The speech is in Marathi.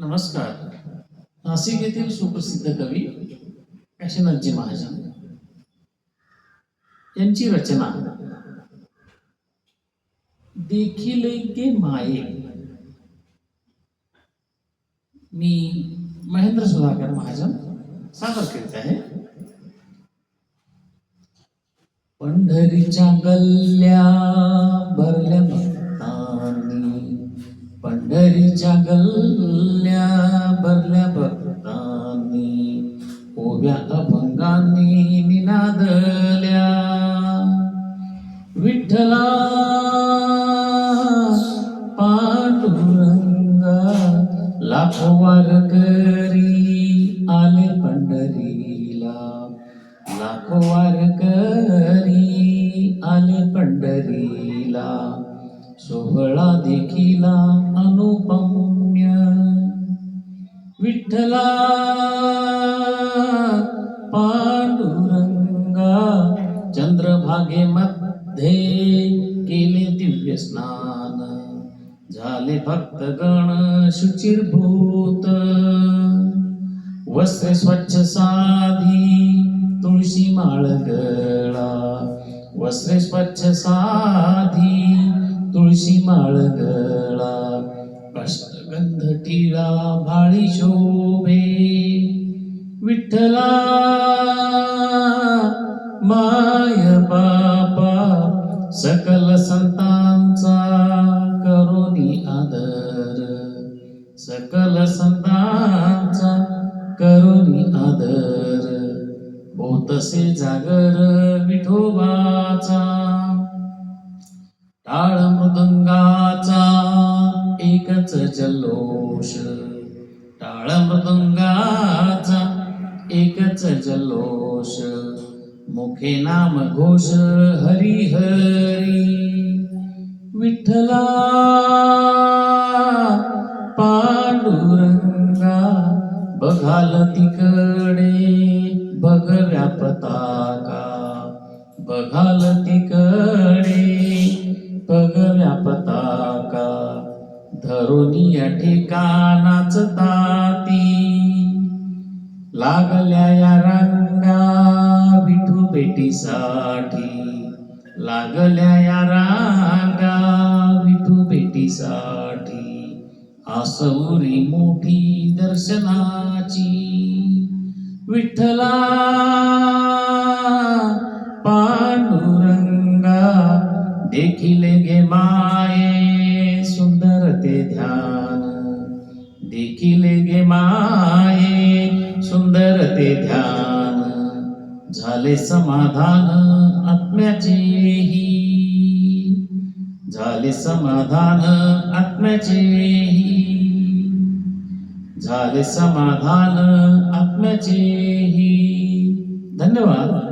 नमस्कार. नाशिक येथील सुप्रसिद्ध कवी काशीनाथजी महाजन. यांची रचना. देखील के माये. मी महेंद्र सुधाकर महाजन सादर करीत आहे. पंढरीच्या गल्ल्या भरल्या भक्तांनी. पंढरीच्या गल्ल्या ओव्या अभंगांनी निनादल्या. विठ्ठला पांडुरंगा लाखो वारकरी आले पंढरीला. लाखो वारकरी आले पंढरीला. सोहळा देखिला अनुपम्य. विठ्ठला मध्ये केले दिव्य स्नान. झाले भक्त गण शुचिर्भूत वस्त्रे स्वच्छ साधी तुळशी माळ गळा. वस्त्रे स्वच्छ साधी तुळशी माळ गळा. अष्टगंध टिळा भाळी शोभे. विठ्ठला करुणी आदर. होतसे जागर विठोबाचा. टाळ मृदंगाचा एकच जल्लोष. टाळ मृदंगाचा एकच जल्लोष. मुखे नाम घोष हरी हरी. विठ्ठला पांडुरंग बघाल तिकडे भगव्या पताका बघाल तिकडे भगव्या पताका धरुनी या ठिकाणाच ताती. लागल्या या रांगा विठू भेटीसाठी लागल्या या रांगा विठू भेटीसाठी आसवरी मोठी दर्शनाची विठ्ठला पांडुरंगा देखील गे माये सुंदर ते ध्यान. देखील गे माये सुंदर ते ध्यान. झाले समाधान आत्म्याचेही झाले समाधान आत्म्याचेही झाले समाधान आत्म्याचेही. धन्यवाद.